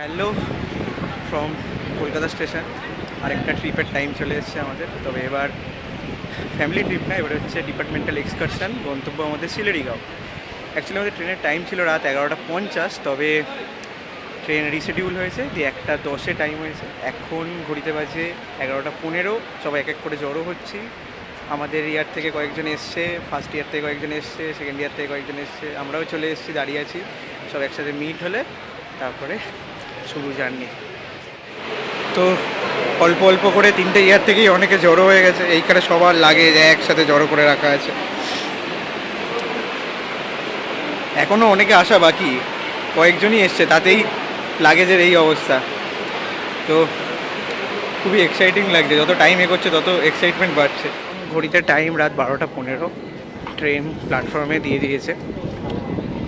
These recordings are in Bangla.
হ্যালো ফ্রম কলকাতা স্টেশন আরেকটা ট্রিপের টাইম চলে এসেছে আমাদের। তবে এবার ফ্যামিলি ট্রিপ না, এবার হচ্ছে ডিপার্টমেন্টাল এক্সকারশন গন্তব্য আমাদের সিলেরিগাঁও অ্যাকচুয়ালি আমাদের ট্রেনের টাইম ছিল রাত এগারোটা পঞ্চাশ, তবে ট্রেন রিশেডিউল হয়েছে, দিয়ে একটা দশে টাইম হয়েছে। এখন ঘড়িতে বাজে এগারোটা পনেরো, সবাই এক এক করে জড়ো হচ্ছি। আমাদের ইয়ার থেকে কয়েকজন এসছে ফার্স্ট ইয়ার থেকে কয়েকজন এসছে সেকেন্ড ইয়ার থেকে কয়েকজন এসছে, আমরাও চলে এসেছি, দাঁড়িয়ে আছি। সব একসাথে মিট হলে, তারপরে শুরু জার্নি তো অল্প অল্প করে তিনটে ইয়ার থেকেই অনেকে জড়ো হয়ে গেছে, এইখানে সবার লাগে একসাথে জড়ো করে রাখা আছে। এখনও অনেকে আসা বাকি, কয়েকজনই এসছে, তাতেই লাগেজের এই অবস্থা। তো খুবই এক্সাইটিং লাগছে, যত টাইম এগোচ্ছে তত এক্সাইটমেন্ট বাড়ছে। ঘড়িতে টাইম রাত বারোটা পনেরো ট্রেন প্ল্যাটফর্মে দিয়ে দিয়েছে।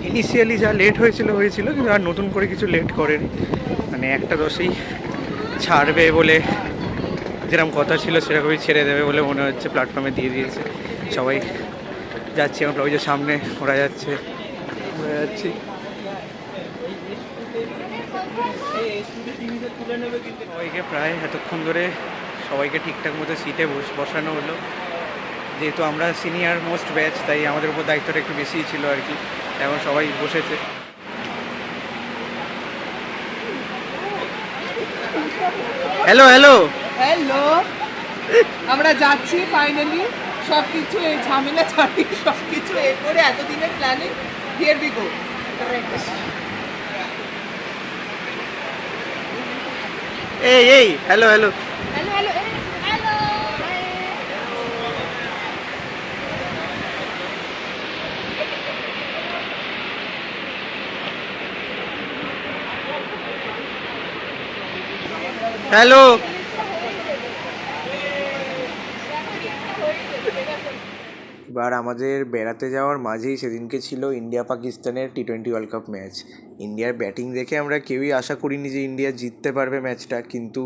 ইনিশিয়ালি যা লেট হয়েছিল হয়েছিল, কিন্তু আর নতুন করে কিছু লেট করেনি। মানে একটা দশেই ছাড়বে বলে যেরকম কথা ছিল, সেরকমই ছেড়ে দেবে বলে মনে হচ্ছে প্ল্যাটফর্মে দিয়ে দিয়েছে। সবাই যাচ্ছি, আমরা ওই যে সামনে, ওরা যাচ্ছে। আমরা যাচ্ছি। সবাইকে প্রায় এতক্ষণ ধরে সবাইকে ঠিকঠাক মতো সিটে বস- বসানো হলো। যেহেতু আমরা সিনিয়র মোস্ট ব্যাচ তাই আমাদের উপর দায়িত্বটা একটু বেশিই ছিল আর কি। এখন সবাই বসেছে। হ্যালো হ্যালো হ্যালো আমরা যাচ্ছি ফাইনালি সব কিছু এই ঝামেলা ছাড়ি সব কিছু এ করে এতদিনের প্ল্যানিং হিয়ার বি গো এই এই hello hello hello hello, hello. এবার আমাদের বেড়াতে যাওয়ার মাঝেই সেদিনকে ছিল ইন্ডিয়া পাকিস্তানের T twenty world cup match ইন্ডিয়ার ব্যাটিং দেখে আমরা কেউই আশা করিনি যে ইন্ডিয়া জিততে পারবে ম্যাচটা কিন্তু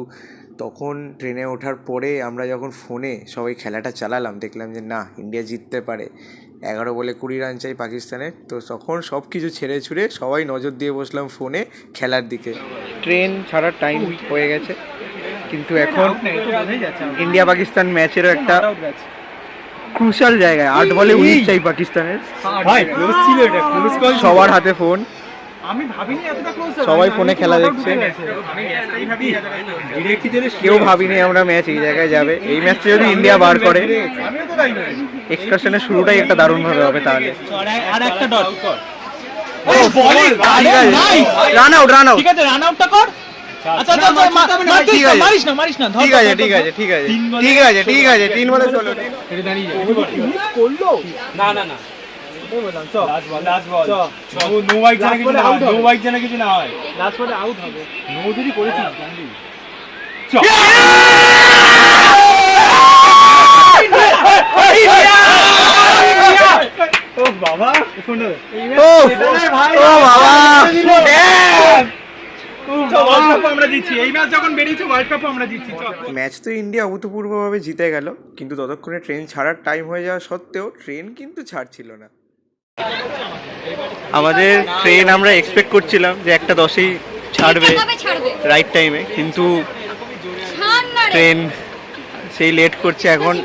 তখন ট্রেনে ওঠার পরে আমরা যখন ফোনে সবাই খেলাটা চালালাম, দেখলাম যে না, ইন্ডিয়া জিততে পারে। এগারো বলে কুড়ি রান চাই পাকিস্তানের, তো তখন সব কিছু ছেড়ে ছুড়ে সবাই নজর দিয়ে বসলাম ফোনে খেলার দিকে। ট্রেন ছাড়ার টাইম হয়ে গেছে। কিন্তু এখন ইন্ডিয়া পাকিস্তান ম্যাচেরও একটা ক্রুশাল জায়গায়। আট বলে উনিশ চাই পাকিস্তানের। ভাই ক্লোজ ছিল এটা ক্লোজ কল সবার হাতে ফোন আমি ভাবিনি এতটা ক্লোজ সবাই ফোনে খেলা দেখছে। কেউ ভাবিনি আমরা ম্যাচ এই জায়গায় যাবে। এই ম্যাচটা যদি ইন্ডিয়া বার করে এক্সকারশনের শুরুটাই একটা দারুণ ভাবে হবে তাহলে। আর একটা dot run out run out ঠিক আছে রান আউটটা কর। আচ্ছা আচ্ছা আচ্ছা, ঠিক আছে। ঠিক আছে ঠিক। আছে ঠিক আছে। ঠিক আছে ঠিক আছে তিন বলে যা করল? না না না। কিছু না নো ওয়াইড জানা কিছু না হয়। লাস্ট বলে আউট হবে। নো যদি করেছিস জানবি চ ও বাবা ও ও বাবা। ওয়ার্ল্ড কাপ আমরা জিতছি। এই ম্যাচ যখন বেরিয়েছে ওয়ার্ল্ড কাপ আমরা জিতছি চল। ম্যাচ তো ইন্ডিয়া অভূতপূর্বভাবে জিতে গেল কিন্তু ততক্ষণে ট্রেন ছাড়ার টাইম হয়ে যাওয়া সত্ত্বেও ট্রেন কিন্তু ছাড়ছিল না। আমাদের ট্রেন আমরা এক্সপেক্ট করছিলাম যে একটা দশেই ছাড়বে রাইট টাইমে কিন্তু ট্রেন সেই লেট করছে এখন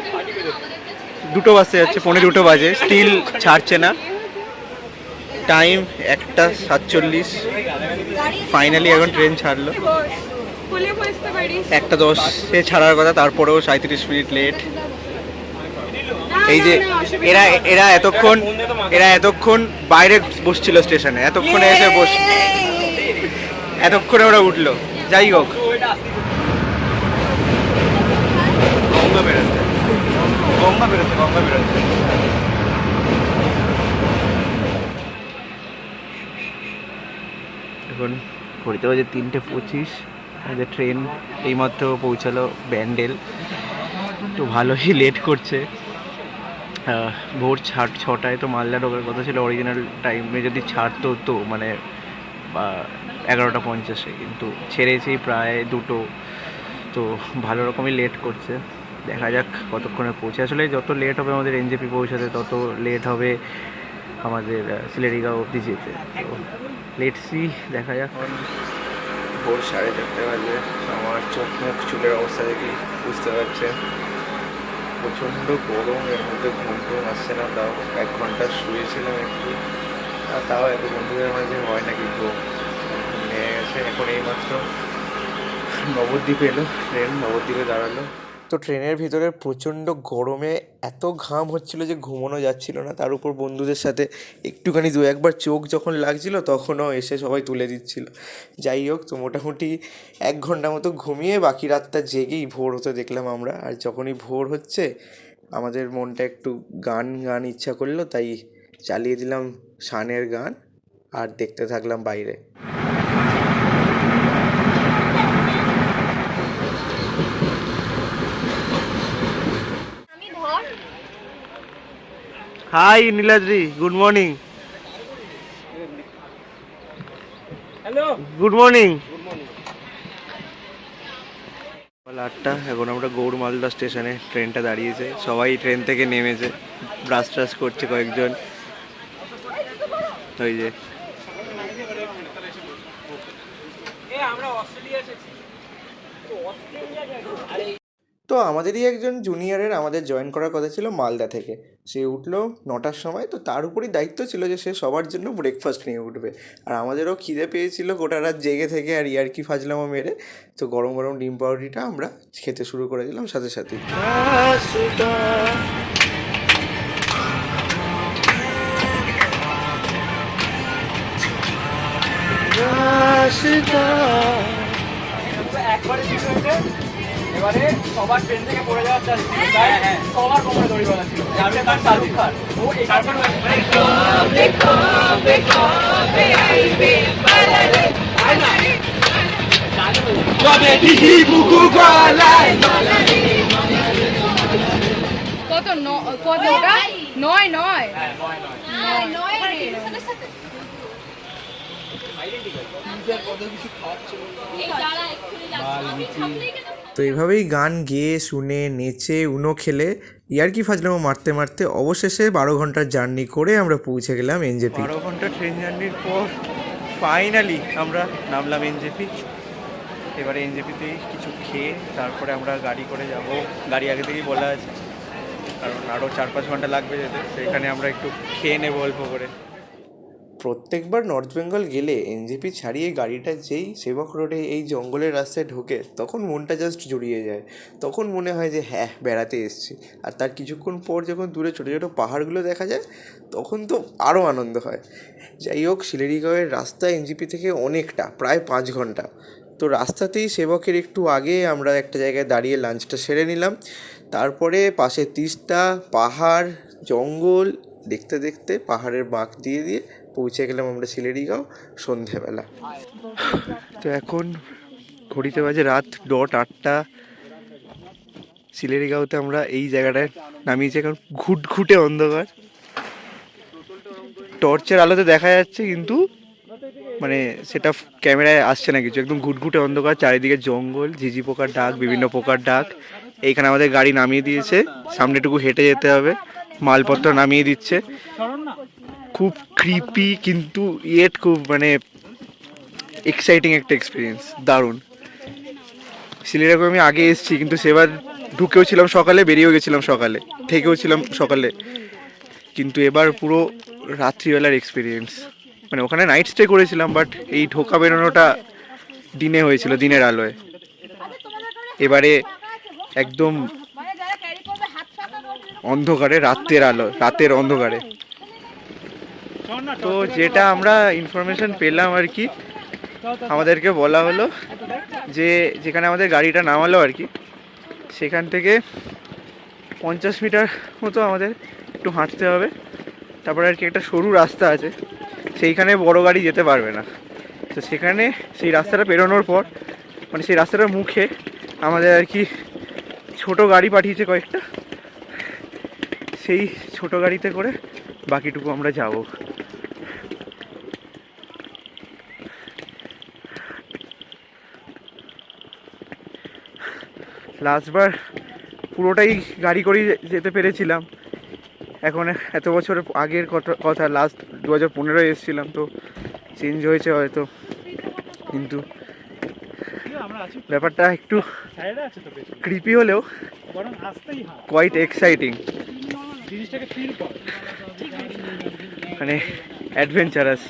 দুটো বাজতে যাচ্ছে পনেরো দুটো বাজে স্টিল ছাড়ছে না। টাইম একটা সাতচল্লিশ। ফাইনালি এখন ট্রেন ছাড়লো। একটা দশে ছাড়ার কথা, তারপরেও সাঁত্রিশ মিনিট লেট এই যে, এরা এরা এতক্ষণ এরা এতক্ষণ বাইরে বসছিল স্টেশনে, এতক্ষণে এসে বস এতক্ষণে ওরা উঠল। যাই হোক গঙ্গা বেরোচ্ছে এখন ঘড়িতে বাজে তিনটে পঁচিশ, আমাদের ট্রেন এইমাত্র পৌঁছালো ব্যান্ডেল। তো ভালোই লেট করছে। ভোর ছাড় ছটায় তো মালদা ঢোকার কথা ছিল অরিজিনাল টাইমে যদি ছাড়তো তো মানে এগারোটা পঞ্চাশে। কিন্তু ছেড়েছি প্রায় দুটো। তো ভালো রকমই লেট করছে। দেখা যাক কতক্ষণে পৌঁছে। আসলে যত লেট হবে আমাদের এনজেপি পৌঁছাতে, তত লেট হবে আমাদের সিলেরিগাঁও অবধি যেতে। তো লেট সি দেখা যাক। ভোর সাড়ে চারটে বাজে। আমার চোখ মুখ, চুলের অবস্থা দেখি বুঝতে পারছেন প্রচণ্ড গরম, এর মধ্যে ঘুম টুম আসছে না, তাও এক ঘণ্টা শুয়েছিলাম একটু। আর তাও এত বন্ধুদের মাঝে হয় নাকি ঘুম ঘুম নিয়ে গেছে। এখন এইমাত্র নবদ্বীপ এলো ট্রেন নবদ্বীপে দাঁড়াল। তো ট্রেনের ভিতরে প্রচণ্ড গরমে এত ঘাম হচ্ছিল যে ঘুমানো যাচ্ছিল না। তার উপর বন্ধুদের সাথে একটুখানি দু একবার চোখ যখন লাগছিল তখনও এসে সবাই তুলে দিচ্ছিল। যাই হোক, তো মোটামুটি এক ঘণ্টা মতো ঘুমিয়ে বাকি রাতটা জেগেই ভোর হতে দেখলাম আমরা। আর যখনই ভোর হচ্ছে, আমাদের মনটা একটু গান গান ইচ্ছা করল, তাই চালিয়ে দিলাম শানের গান আর দেখতে থাকলাম বাইরে। Hi Niladri good morning hello good morning সকাল আটটা এখন আমরা গৌড় মালদা স্টেশনে ট্রেনটা দাঁড়িয়েছে। সবাই ট্রেন থেকে নেমেছে ব্রাশ ট্রাশ করছে কয়েকজন। ওই যে আমরা অস্ট্রেলিয়া এসেছি তো অস্ট্রেলিয়া তো আমাদেরই একজন জুনিয়রের আমাদের জয়েন করার কথা ছিল মালদা থেকে। সে উঠল নটার সময় তো তার উপরই দায়িত্ব ছিল যে সে সবার জন্য ব্রেকফাস্ট নিয়ে উঠবে। আর আমাদেরও খিদে পেয়েছিল গোটা রাত জেগে থেকে আর ইয়ার্কি ফাজলামো মেরে। তো গরম গরম ডিম পাউরুটিটা আমরা খেতে শুরু করে দিলাম সাথে সাথেই। একবারে এবারে সবার ট্রেন থেকে পড়ে যাওয়ার চান্স ছিল তাই সবার কোমরে দড়ি বাঁধা ছিল। তার শাহরুখ খান ও এই কত কত ওটা? নয়। নয় হ্যাঁ, নয় তো এভাবেই গান গেয়ে, শুনে, নেচে, উনো খেলে ইয়ার্কি ফাজলামো মারতে মারতে অবশেষে বারো ঘণ্টার জার্নি করে আমরা পৌঁছে গেলাম এনজেপি। বারো ঘণ্টা ট্রেন জার্নির পর ফাইনালি আমরা নামলাম এনজেপি। এবারে এনজেপিতেই কিছু খেয়ে তারপরে আমরা গাড়ি করে যাব। গাড়ি আগে থেকেই বলা আছে, কারণ আরও চার পাঁচ ঘণ্টা লাগবে যেতে। সেখানে আমরা একটু খেয়ে নেব অল্প করে। প্রত্যেকবার নর্থ বেঙ্গল গেলে এনজেপি ছাড়িয়ে গাড়িটা যেই সেবক রোডে এই জঙ্গলের রাস্তায় ঢোকে, তখন মনটা জাস্ট জুড়িয়ে যায়। তখন মনে হয় যে হ্যাঁ বেড়াতে এসেছি। আর তার কিছুক্ষণ পর যখন দূরে ছোটো ছোটো পাহাড়গুলো দেখা যায়, তখন তো আরও আনন্দ হয়। যাই হোক শিলেরিগাঁওয়ের রাস্তা এনজিপি থেকে অনেকটা, প্রায় পাঁচ ঘণ্টা। তো রাস্তাতেই সেবকের একটু আগে আমরা একটা জায়গায় দাঁড়িয়ে লাঞ্চটা সেরে নিলাম। তারপরে পাশে তিস্তা, পাহাড়, জঙ্গল, দেখতে দেখতে পাহাড়ের বাঁক দিয়ে দিয়ে পৌঁছে গেলাম আমরা সিলেরিগাঁও সন্ধেবেলা। তো এখন ঘড়িতে বাজে রাত ডট আটটা। সিলেরিগাঁওতে আমরা এই জায়গাটায় নামিয়েছি, এখন ঘুটঘুটে অন্ধকার। টর্চের আলোতে দেখা যাচ্ছে কিন্তু মানে সেটা ক্যামেরায় আসছে না কিছু, একদম ঘুটঘুটে অন্ধকার, চারিদিকে জঙ্গল, ঝিঝি পোকার ডাক, বিভিন্ন পোকার ডাক। এইখানে আমাদের গাড়ি নামিয়ে দিয়েছে সামনেটুকু হেঁটে যেতে হবে, মালপত্র নামিয়ে দিচ্ছে। খুব ক্রিপি কিন্তু ইয়েট খুব মানে এক্সাইটিং একটা এক্সপিরিয়েন্স দারুণ। সিলেটাকে আমি আগে এসেছি কিন্তু সেবার ঢুকেও ছিলাম সকালে বেরিয়েও গেছিলাম সকালে থেকেও ছিলাম সকালে। কিন্তু এবার পুরো রাত্রিবেলার এক্সপিরিয়েন্স মানে ওখানে নাইট স্টে করেছিলাম বাট এই ঢোকা বেরোনোটা দিনে হয়েছিল দিনের আলোয়। এবারে একদম মানে অন্ধকারে রাতের আলো রাতের অন্ধকারে। তো যেটা আমরা ইনফরমেশন পেলাম আর কি, আমাদেরকে বলা হলো যে যেখানে আমাদের গাড়িটা নামালো আর কি, সেখান থেকে পঞ্চাশ মিটার মতো আমাদের একটু হাঁটতে হবে। তারপরে আর কি একটা সরু রাস্তা আছে, সেইখানে বড় গাড়ি যেতে পারবে না। তো সেখানে সেই রাস্তাটা পেরোনোর পর মানে সেই রাস্তাটার মুখে আমাদের আর কি ছোট গাড়ি পাঠিয়েছে কয়েকটা, সেই ছোট গাড়িতে করে বাকিটুকু আমরা যাব। লাস্টবার পুরোটাই গাড়ি করেই যেতে পেরেছিলাম। এখন এত বছর আগের কথা কথা লাস্ট দু হাজার পনেরোয় এসেছিলাম তো চেঞ্জ হয়েছে হয়তো। কিন্তু ব্যাপারটা একটু ক্রিপি হলেও কোয়াইট এক্সাইটিং মানে অ্যাডভেঞ্চারাস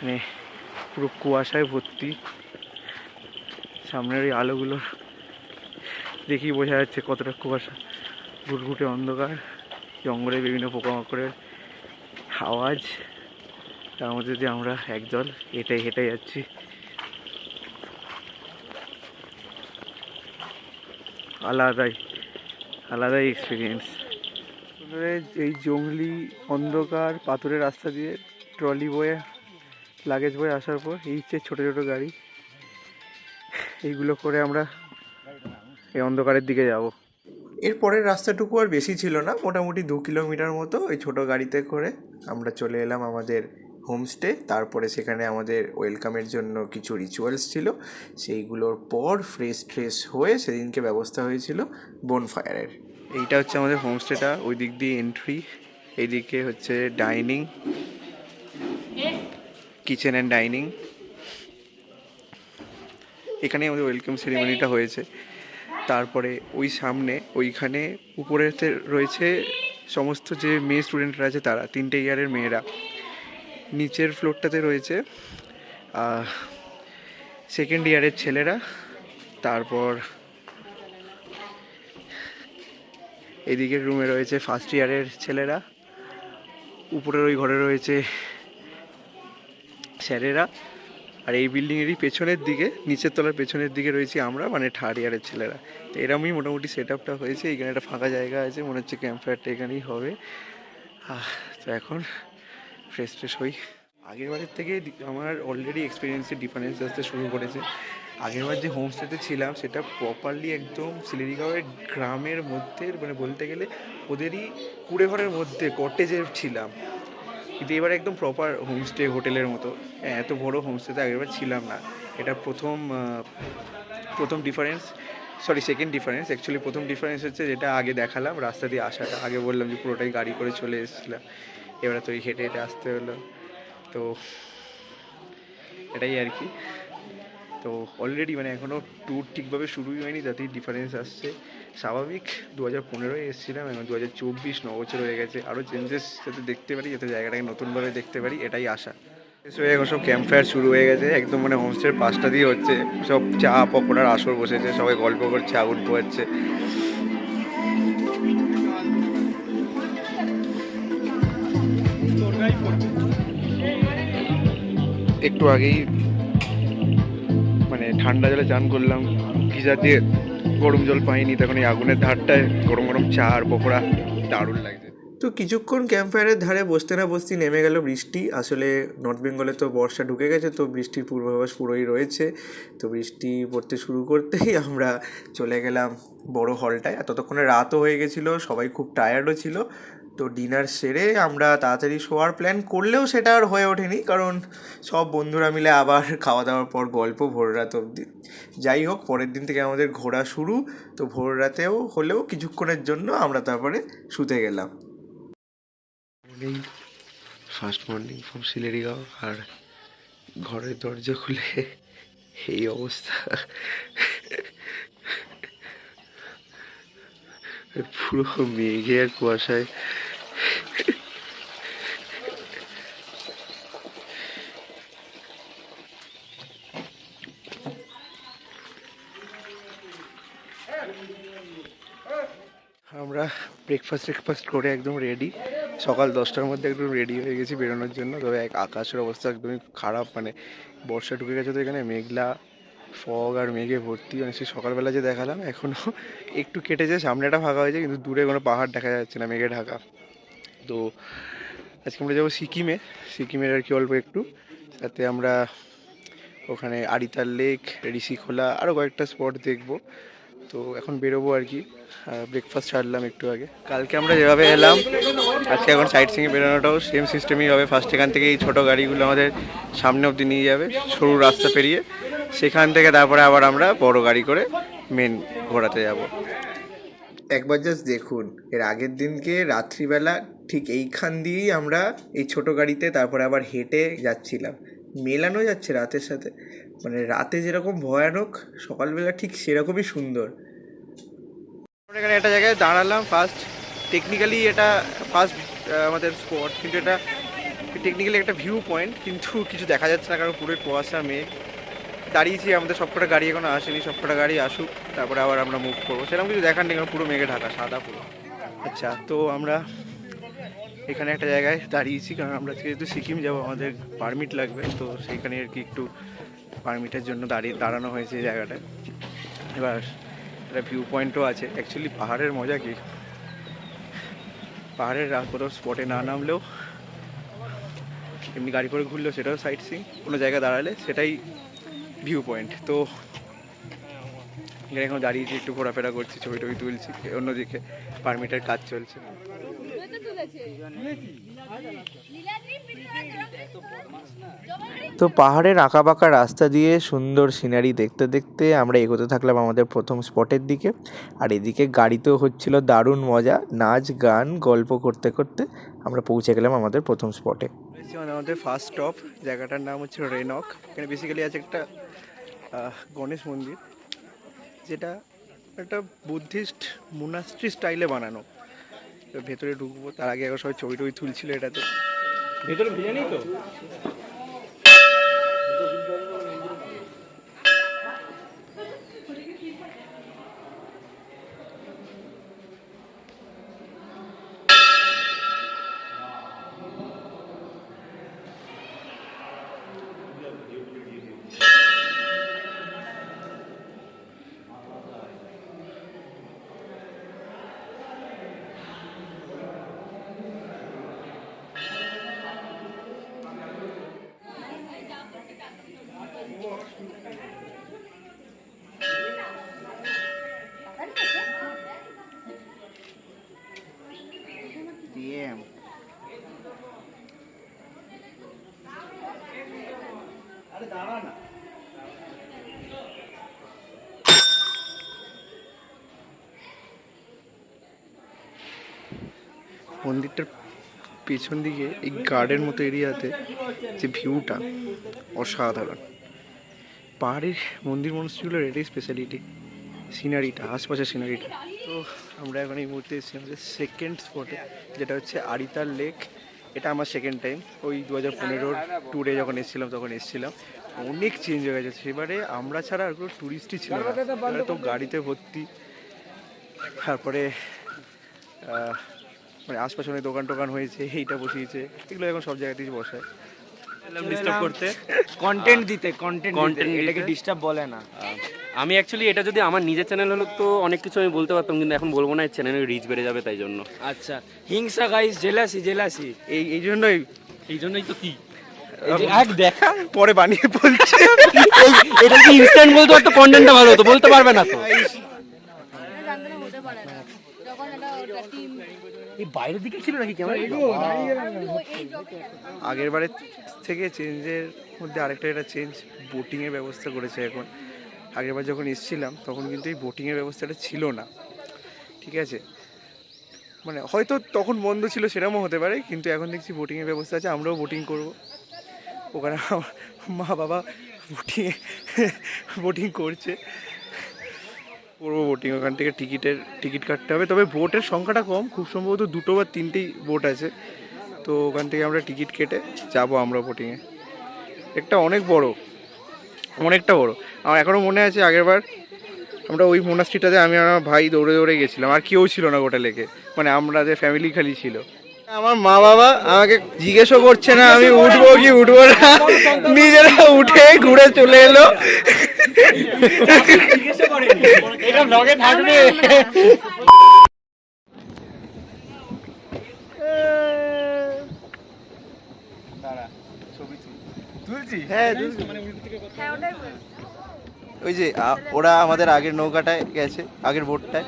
মানে পুরো কুয়াশায় ভর্তি। সামনের ওই আলোগুলো দেখি বোঝা যাচ্ছে কতটা কুয়াশা ঘুটঘুটে অন্ধকার, জঙ্গলে বিভিন্ন পোকামাকড়ের আওয়াজ। তার মধ্যে দিয়ে আমরা একদল হেঁটে হেঁটে যাচ্ছি। আলাদাই আলাদাই এক্সপিরিয়েন্স এই জঙ্গলি, অন্ধকার, পাথরের রাস্তা দিয়ে ট্রলি বয়ে লাগেজ বয়ে আসার পর এই যে ছোটো ছোটো গাড়ি এইগুলো করে আমরা এই অন্ধকারের দিকে যাব। এর পরের রাস্তাটুকু আর বেশি ছিল না মোটামুটি দু কিলোমিটার মতো ওই ছোটো গাড়িতে করে আমরা চলে এলাম আমাদের হোমস্টে। তারপরে সেখানে আমাদের ওয়েলকামের জন্য কিছু রিচুয়ালস ছিল। সেইগুলোর পর ফ্রেশ ট্রেশ হয়ে সেদিনকে ব্যবস্থা হয়েছিল বনফায়ারের এইটা হচ্ছে আমাদের হোমস্টেটা ওই দিক দিয়ে এন্ট্রি এইদিকে হচ্ছে ডাইনিং কিচেন অ্যান্ড ডাইনিং এখানে আমাদের ওয়েলকাম সেরিমনিটা হয়েছে। তারপরে ওই সামনে, ওইখানে উপরেতে রয়েছে সমস্ত যে মেয়ে স্টুডেন্টরা আছে তারা, তিনটে ইয়ারের মেয়েরা। নিচের ফ্লোরটাতে রয়েছে সেকেন্ড ইয়ারের ছেলেরা। তারপর এদিকের রুমে রয়েছে ফার্স্ট ইয়ারের ছেলেরা। উপরের ওই ঘরে রয়েছে স্যারেরা। আর এই বিল্ডিংয়েরই পেছনের দিকে, নিচের তলার পেছনের দিকে রয়েছি আমরা মানে থার্ড ইয়ারের ছেলেরা। তো এরমই মোটামুটি সেট আপটা হয়েছে, এখানে একটা ফাঁকা জায়গা আছে, মনে হচ্ছে ক্যাম্প ফায়ারটা এখানেই হবে। তো এখন ফ্রেশ ফ্রেশ হই। আগের বারের থেকে আমার অলরেডি এক্সপিরিয়েন্সের ডিফারেন্স আসতে শুরু করেছে। আগেরবার যে হোমস্টেতে ছিলাম, সেটা প্রপারলি একদম সিলেরিগাঁওয়ের গ্রামের মধ্যে মানে বলতে গেলে ওদেরই কুড়ে ঘরের মধ্যে কটেজে ছিলাম। কিন্তু এবার একদম প্রপার হোমস্টে হোটেলের মতো। এত বড় হোমস্টেতে আগেরবার ছিলাম না। এটা প্রথম প্রথম difference sorry second difference actually প্রথম ডিফারেন্স হচ্ছে যেটা আগে দেখালাম, রাস্তা দিয়ে আসাটা। আগে বললাম যে পুরোটাই গাড়ি করে চলে এসেছিলাম। এবারে তো হেঁটে হেঁটে আসতে হলো। তো, এটাই আর কি। তো অলরেডি মানে এখনও ট্যুর ঠিকভাবে শুরুই হয়নি, তাতেই ডিফারেন্স আসছে। স্বাভাবিক দু হাজার পনেরোয় এসেছিলাম এখন দু হাজার চব্বিশ ন বছর হয়ে গেছে। আরও চেঞ্জেস যাতে দেখতে পারি, যাতে জায়গাটাকে নতুনভাবে দেখতে পারি, এটাই আশা। হয়ে এখন সব ক্যাম্প ফায়ার শুরু হয়ে গেছে, একদম মানে হোমস্টের পাশটা দিয়ে হচ্ছে। সব চা, পকোড়ার আসর বসেছে, সবাই গল্প করছে, আগুন পোয়াচ্ছে একটু আগেই ঠান্ডা জলে চান করলাম। গিজার দিয়ে গরম জল পাইনি, তখন এই আগুনের ধারটায় গরম গরম চা আর পকোড়া দারুণ লাগছে। তো কিছুক্ষণ ক্যাম্প ফায়ারের ধারে বসতে না বসতে নেমে গেল বৃষ্টি। আসলে নর্থ বেঙ্গলে তো বর্ষা ঢুকে গেছে, তো বৃষ্টির পূর্বাভাস পুরোই রয়েছে। তো বৃষ্টি পড়তে শুরু করতেই আমরা চলে গেলাম বড় হলটায়। আর ততক্ষণে রাতও হয়ে গেছিল, সবাই খুব টায়ার্ডও ছিল। তো ডিনার সেরে আমরা তাড়াতাড়ি শোয়ার প্ল্যান করলেও সেটা আর হয়ে ওঠেনি, কারণ সব বন্ধুরা মিলে আবার খাওয়া দাওয়ার পর গল্প ভোর রাত অবধি। যাই হোক, পরের দিন থেকে আমাদের ঘোরা শুরু, তো ভোর রাতেও হলেও কিছুক্ষণের জন্য আমরা তারপরে শুতে গেলাম। ফার্স্ট মর্নিং ফ্রম সিলেরিগাঁও আর ঘরের দরজা খুলে এই অবস্থা। পুরো মেঘে আর কুয়াশায় আমরা ব্রেকফাস্ট ব্রেকফাস্ট করে একদম রেডি সকাল দশটার মধ্যে একদম রেডি হয়ে গেছি বেরোনোর জন্য। তবে এক আকাশের অবস্থা একদমই খারাপ মানে বর্ষা ঢুকে গেছে তো এখানে, মেঘলা ফগ আর মেঘে ভর্তি। মানে সেই সকালবেলা যে দেখালাম এখনও একটু কেটেছে, সামনেটা ফাঁকা হয়েছে, কিন্তু দূরে কোনো পাহাড় দেখা যাচ্ছে না, মেঘে ঢাকা। তো আজকে আমরা যাব সিকিমে। সিকিমের আর কি অল্প একটু। তাতে আমরা ওখানে আরিতার লেক, ঋষিখোলা আরও কয়েকটা স্পট দেখব। তো এখন বেরোবো আর কি। ব্রেকফাস্ট ছাড়লাম একটু আগে। কালকে আমরা যেভাবে এলাম, আজকে এখন সাইড সিংয়ে বেরোনোটাও সেম সিস্টেমই হবে। ফার্স্ট এখান থেকে এই ছোটো গাড়িগুলো আমাদের সামনে অবধি নিয়ে যাবে, সরু রাস্তা পেরিয়ে। সেখান থেকে তারপরে আবার আমরা বড় গাড়ি করে মেন ঘোরাতে যাব। একবার জাস্ট দেখুন, এর আগের দিনকে রাত্রিবেলা ঠিক এইখান দিয়েই আমরা এই ছোট গাড়িতে তারপরে আবার হেঁটে যাচ্ছিলাম। মেলানো যাচ্ছে রাতের সাথে। মানে রাতে যেরকম ভয়ানক, সকালবেলা ঠিক সেরকমই সুন্দর। এখানে একটা জায়গায় দাঁড়ালাম ফার্স্ট টেকনিক্যালি এটা ফার্স্ট আমাদের স্পট কিন্তু এটা টেকনিক্যালি একটা ভিউ পয়েন্ট কিন্তু কিছু দেখা যাচ্ছে না, কারণ পুরো কুয়াশা, মেঘ। দাঁড়িয়েছি, আমাদের সবকটা গাড়ি এখনও আসেনি, সবকটা গাড়ি আসুক, তারপরে আবার আমরা মুভ করব। সেরকম কিছু দেখার নেই, কারণ পুরো মেঘে ঢাকা, সাদা পুরো। আচ্ছা তো আমরা এখানে একটা জায়গায় দাঁড়িয়েছি, কারণ আমরা যেহেতু সিকিম যাব, আমাদের পারমিট লাগবে, তো সেইখানে আর কি একটু পারমিটের জন্য দাঁড়িয়ে, দাঁড়ানো হয়েছে এই জায়গাটায় এবার একটা ভিউ পয়েন্টও আছে। অ্যাকচুয়ালি পাহাড়ের মজা কি? পাহাড়ের কোথাও স্পটে না নামলেও, এমনি গাড়ি করে ঘুরলেও সেটাও সাইট সিং কোনো জায়গায় দাঁড়ালে সেটাই ভিউ পয়েন্ট তো এখানে এখন দাঁড়িয়েছি, একটু ঘোরাফেরা করছি, ছবি টবি তুলছি, অন্যদিকে পারমিটের কাজ চলছে। তো পাহাড়ের আঁকা বাঁকা রাস্তা দিয়ে সুন্দর সিনারি দেখতে দেখতে আমরা এগোতে থাকলাম আমাদের প্রথম স্পটের দিকে। আর এদিকে গাড়িতেও হচ্ছিল দারুণ মজা, নাচ, গান, গল্প করতে করতে আমরা পৌঁছে গেলাম আমাদের প্রথম স্পটে। আমাদের ফার্স্ট স্টপ জায়গাটার নাম হচ্ছে রেনক। এখানে বেসিক্যালি আছে একটা গণেশ মন্দির, যেটা একটা বুদ্ধিস্ট মোনাস্ট্রি স্টাইলে বানানো। ভেতরে ঢুকবো তার আগে একবার সবাই ছবি টবি তুলছিল এটাতে। ভেতরে ভেজে নেই তো? মন্দিরটার পেছন দিকে এই গার্ডেন মতো এরিয়াতে যে ভিউটা অসাধারণ। পাহাড়ের মন্দির মনস্ট্রিগুলোর এটাই স্পেশালিটি সিনারিটা আশপাশের সিনারিটা তো আমরা এখন এই মুহূর্তে এসেছি আমাদের সেকেন্ড স্পটে যেটা হচ্ছে আরিতার লেক এটা আমার সেকেন্ড টাইম ওই দু হাজার পনেরোর ট্যুরে যখন এসেছিলাম, তখন এসেছিলাম। অনেক চেঞ্জ হয়ে গেছে। সেবারে আমরা ছাড়া আর কোনো ট্যুরিস্টই ছিল না। তো গাড়িতে ভর্তি। তারপরে মানে আশপাশে অনেক দোকান টোকান হয়েছে এইটা বসিয়েছে এগুলো এখন সব জায়গাতেই বসায়। ডিস্টার্ব করতে। কন্টেন্ট দিতে কন্টেন্ট এটাকে ডিস্টার্ব বলে না। আমি অ্যাকচুয়ালি এটা যদি আমার নিজের চ্যানেল হলো তো অনেক কিছু আমি বলতে পারতাম কিন্তু এখন বলব না এই চ্যানেলের রিচ বেড়ে যাবে তাই জন্য। আচ্ছা হিংসা গাইস জেলাসি জেলাসি এই এই জন্যই। এই জন্যই তো কি? এক দেখা। পরে বানিয়ে বলছে। এটা কি ইনস্ট্যান্ট বলতে পারতো? কন্টেন্টটা ভালো হতো বলতে পারবে না তো রান্নাটা হতে পারে না যখন এটা ওটা টিম এই বাইরের দিকে ছিল নাকি ক্যামেরা আগের বারের থেকে চেঞ্জের মধ্যে আরেকটা এটা চেঞ্জ বোটিংয়ের ব্যবস্থা করেছে এখন। আগেরবার যখন এসেছিলাম তখন কিন্তু এই বোটিংয়ের ব্যবস্থাটা ছিল না। ঠিক আছে? মানে হয়তো তখন বন্ধ ছিল সেরকমও হতে পারে কিন্তু এখন দেখছি বোটিংয়ের ব্যবস্থা আছে আমরাও বোটিং করব। ওখানে আমার মা বাবা বোটিংয়ে বোটিং করছে। করব বোটিং ওখান থেকে টিকিটের টিকিট কাটতে হবে। তবে বোটের সংখ্যাটা কম খুব সম্ভবত দুটো বা তিনটেই বোট আছে। তো ওখান থেকে আমরা টিকিট কেটে যাব আমরা বোটিংয়ে একটা অনেক বড় অনেকটা বড়। আমার এখনও মনে আছে আগেরবার আমরা ওই মোনাস্ট্রিটাতে আমি আমার ভাই দৌড়ে দৌড়ে গেছিলাম। আর কেউ ছিল না গোটা লেকে মানে আমরা যে ফ্যামিলি খালি ছিল। আমার মা বাবা আমাকে জিজ্ঞেসও করছে না আমি উঠবো কি উঠবো না। নিজেরা উঠে ঘুরে চলে এলো। এটা ব্লগে থাকবে হ্যাঁ ওই যে ওরা আমাদের আগের নৌকাটায় গেছে আগের বোটটায়।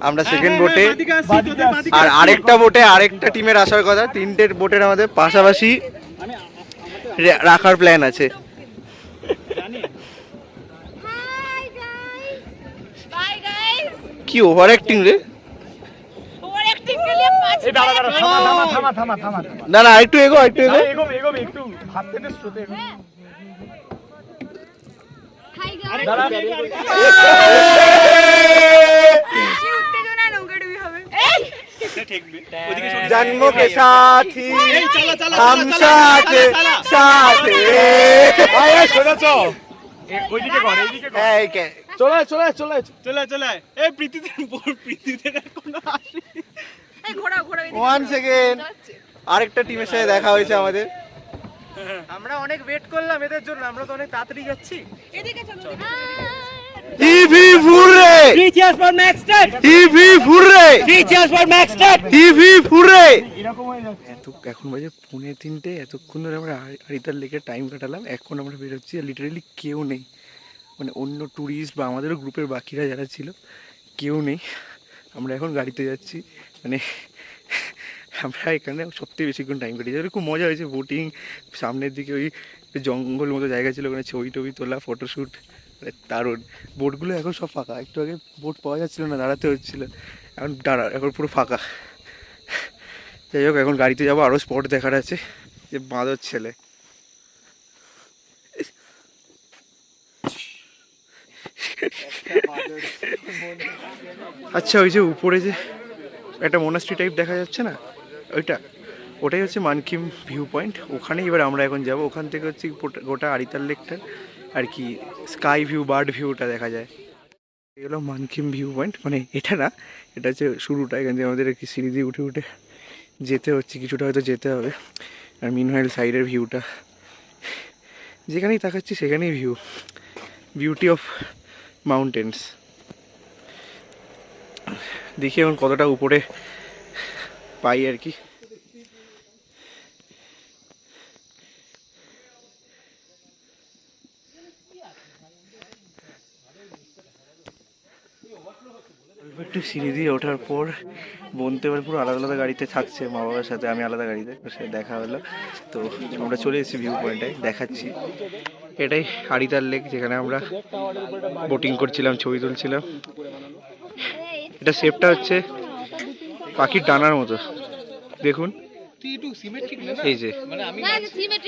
আমরা সেকেন্ড বোটে আর আরেকটা বোটে আরেকটা টিমের আসার কথা তিনটে বোটের আমাদের পাশাপাশি রাখার প্ল্যান আছে হাই গাইস বাই গাইস কি ওভার অ্যাক্টিং রে না না একটু এগো একটু এগো জন্ম কে সাথী সাথে সাথে ওইদিকে কর এইদিকে কর এই কে চলে চলে চলে চলে চলে এই প্রীতিতে প্রীতিতে কোনো আসে এই ঘোড়া ঘোড়া ওয়ান সেকেন্ড আরেকটা টিমের সাথে দেখা হয়েছে আমাদের। আমরা অনেক ওয়েট করলাম এদের জন্য আমরা তো অনেক তাড়াতাড়ি যাচ্ছি। এদিকে চলো টিভি ফুরে টিভি ফুরে টিভি ফুরে এরকম হয়ে যাচ্ছে এত এখন বাজে পৌনে তিনটে এতক্ষণ ধরে আমরা আড়ি- আড়িতার লেকে টাইম কাটালাম। এখন আমরা বেরোচ্ছি আর লিটারেলি কেউ নেই। মানে অন্য ট্যুরিস্ট বা আমাদেরও গ্রুপের বাকিরা যারা ছিল কেউ নেই। আমরা এখন গাড়িতে যাচ্ছি। মানে আমরা এখানে সত্যি বেশিক্ষণ টাইম কাটিয়েছি। খুব মজা হয়েছে। বোটিং সামনের দিকে ওই জঙ্গল মতো জায়গা ছিল। ওখানে ছবি টবি তোলা ফটোশ্যুট মানে দারুণ। বোটগুলো এখন সব ফাঁকা। একটু আগে বোট পাওয়া যাচ্ছিল না দাঁড়াতে হচ্ছিল। এখন দাঁড়া এখন পুরো ফাঁকা। যাই হোক এখন গাড়িতে যাব আরও স্পট দেখার আছে যে বাঁদর ছেলে। আচ্ছা ওই যে উপরে যে একটা মোনাস্ট্রি টাইপ দেখা যাচ্ছে না? ওইটা। ওটাই হচ্ছে মানকিম ভিউ পয়েন্ট ওখানেই এবার আমরা এখন যাব। ওখান থেকে হচ্ছে গোটা- গোটা আরিতার লেকটা আর কি স্কাই ভিউ বার্ড ভিউটা দেখা যায়। এগুলো মানকিম ভিউ পয়েন্ট মানে এটা না, এটা হচ্ছে শুরুটা, এখান থেকে আমাদের কি সিঁড়ি দিয়ে উঠে উঠে যেতে হচ্ছে, কিছুটা হয়তো যেতে হবে। আর মিনহাইল সাইডের ভিউটা যেখানেই তাকাচ্ছি সেখানেই ভিউ বিউটি অফ মাউন্টেন্স দেখি এখন কতটা উপরে পাই আর কি। একটু সিঁড়ি দিয়ে ওঠার পর বোনতে এবার পুরো আলাদা আলাদা গাড়িতে থাকছে, মা বাবার সাথে, আমি আলাদা গাড়িতে সাথে দেখা হলো। তো আমরা চলে এসেছি ভিউ পয়েন্টে দেখাচ্ছি। এটাই হাড়িদার লেক যেখানে আমরা বোটিং করছিলাম, ছবি তুলছিলাম। এটা শেপটা হচ্ছে পাখির ডানার মতো। দেখুন। এই যে,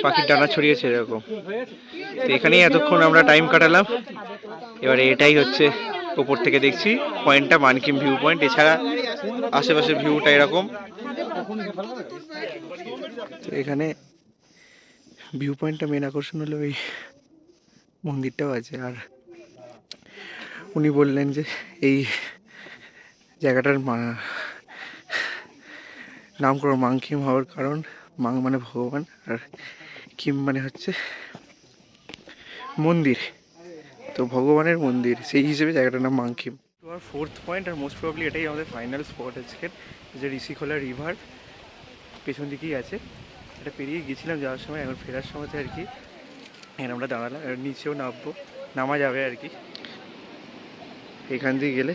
পাখির ডানা ছড়িয়েছে এরকম। তো এখানেই এতক্ষণ আমরা টাইম কাটালাম। এবারে এটাই হচ্ছে ওপর থেকে দেখছি পয়েন্টটা মানকিম ভিউ পয়েন্ট এছাড়া আশেপাশের ভিউটা এরকম। তো এখানে ভিউ পয়েন্টটা মেন আকর্ষণ হলো ওই মন্দিরটাও আছে, আর উনি বললেন যে এই জায়গাটার নামকরণ মাংকিম হওয়ার কারণ, মাং মানে ভগবান, আর কিম মানে হচ্ছে মন্দির। তো ভগবানের মন্দির, সেই হিসেবে জায়গাটার নাম মাংখিম। মাংকিম আর ফোর্থ পয়েন্ট আর মোস্ট প্রবলি এটাই আমাদের ফাইনাল স্পট আজকে, যে ঋষিখোলা রিভার পেছন দিকেই আছে। এটা পেরিয়ে গেছিলাম যাওয়ার সময়, এখন ফেরার সময়তে আর কি। এখানে আমরা দাঁড়ালাম নিচেও নামবো, নামা যাবে আর কি। এখান দিয়ে গেলে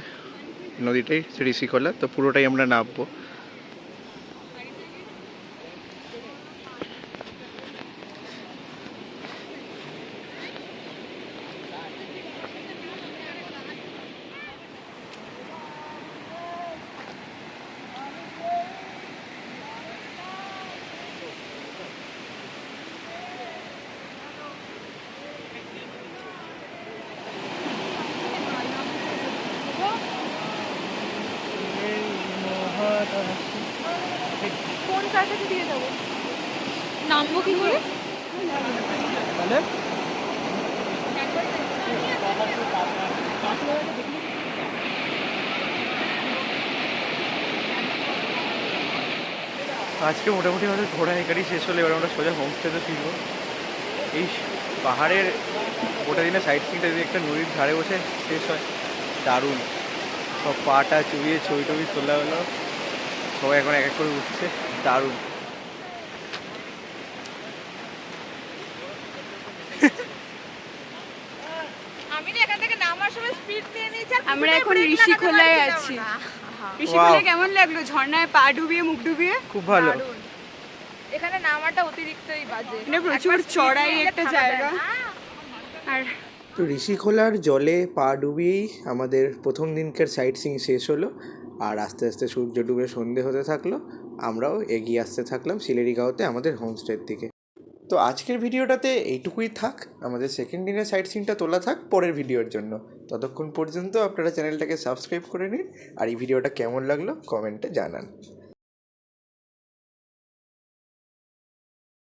নদীটাই ঋষিখোলা, তো পুরোটাই আমরা নামবো কোন কাছে দিয়ে যাব নামবো কি করে? আজকে মোটামুটি আমাদের ঘোরা একারই শেষ হলে, এবার আমরা সোজা হোমস্টেতে ফিরবো। এই পাহাড়ের গোটা দিনে সাইড সিনটা যদি একটা নদীর ধারে বসে শেষ হয়, দারুণ। সব পাটা চুবিয়ে ছবি টবি তোলা হলো। সবাই এখন এক এক করে উঠছে, দারুণ আমি না এখান থেকে নামার সময় স্পিড নিয়ে নিয়েছি আর আমরা এখন ঋষিখোলায় আছি। না। ঋষিকূলে কেমন লাগল? ঝর্ণায় পা ডুবিয়ে মুখ ডুবিয়ে খুব ভালো। এখানে নামাটা অতিরিক্তই বাজে। এটা প্রচুর চড়াই একটা জায়গা। আর তো ঋষিখোলার জলে পা ডুবিয়েই আমাদের প্রথম দিনকার সাইট সিং শেষ হলো। আর আস্তে আস্তে সূর্য ডুবে সন্ধে হতে থাকল। আমরাও এগিয়ে আসতে থাকলাম সিলেরিগাঁওতে আমাদের হোমস্টের দিকে। তো আজকের ভিডিওটাতে এইটুকুই থাক। আমাদের সেকেন্ড দিনের সাইট সিনটা তোলা থাক পরের ভিডিওর জন্য। ততক্ষণ পর্যন্ত আপনারা চ্যানেলটাকে সাবস্ক্রাইব করে নিন আর এই ভিডিওটা কেমন লাগল কমেন্টে জানান।